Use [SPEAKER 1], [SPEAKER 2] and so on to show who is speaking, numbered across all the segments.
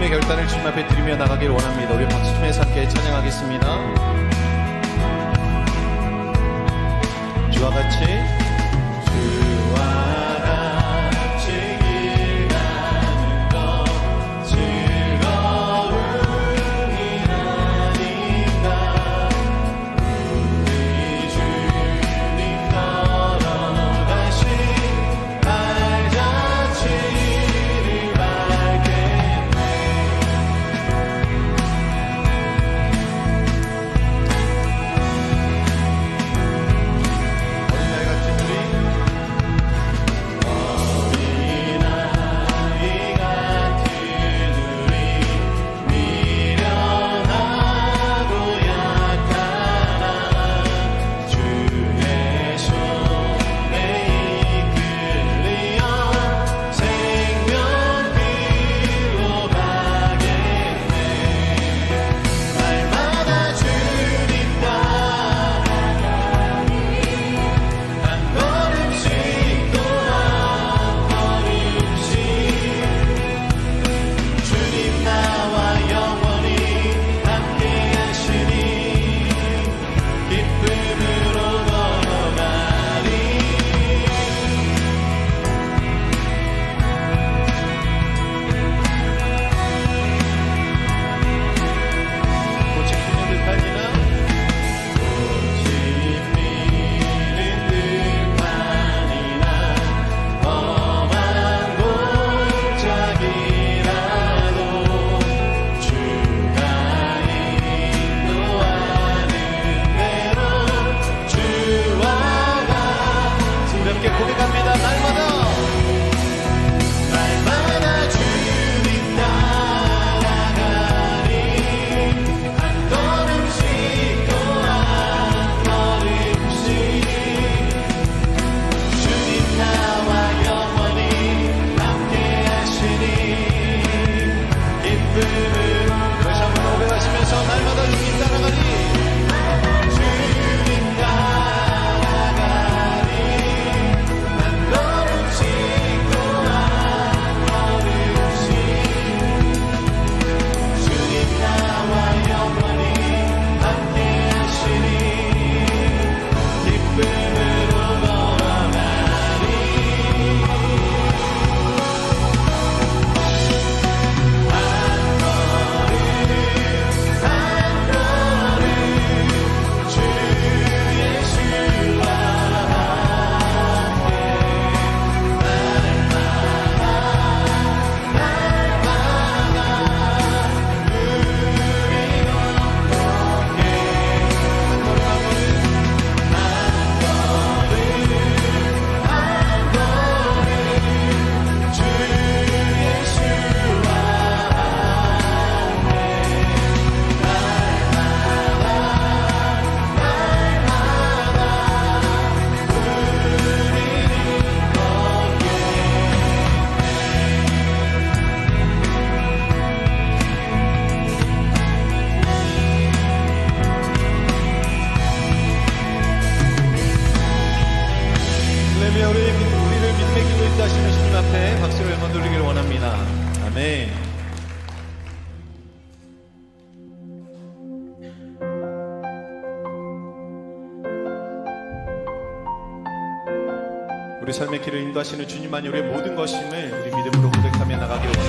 [SPEAKER 1] 삶의 결단을 주님 앞에 드리며 나가길 원합니다. 우리 박수 통해서 함께 찬양하겠습니다. 주와 같이 우리 삶의 길을 인도하시는 주님만이 우리의 모든 것임을 우리 믿음으로 고백하며 나가기를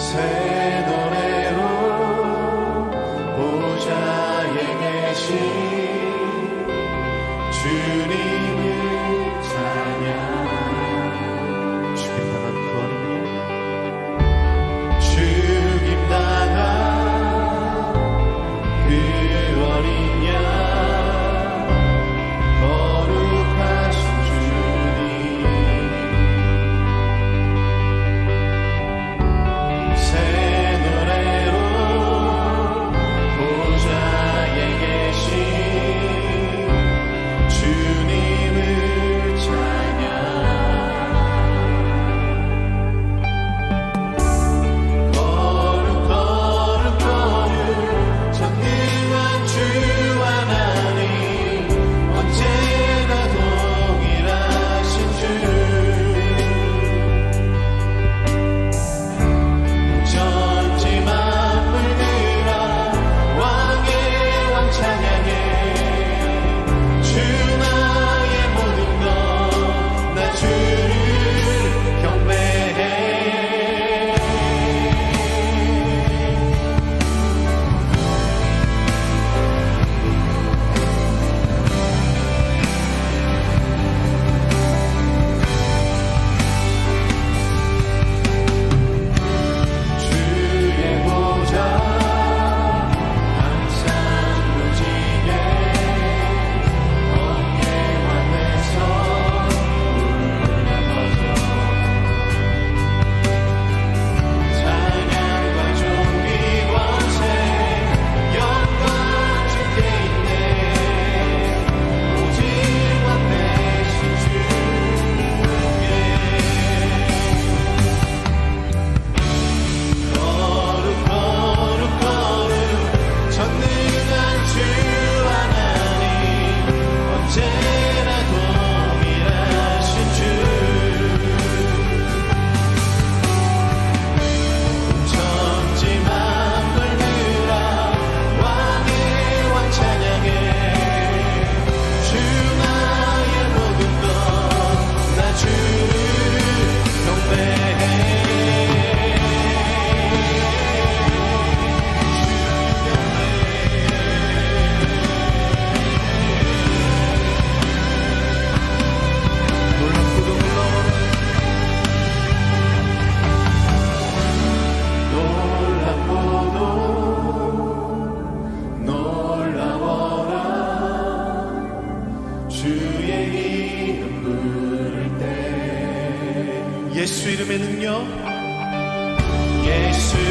[SPEAKER 1] Say. 예수 이름의 능력. 예수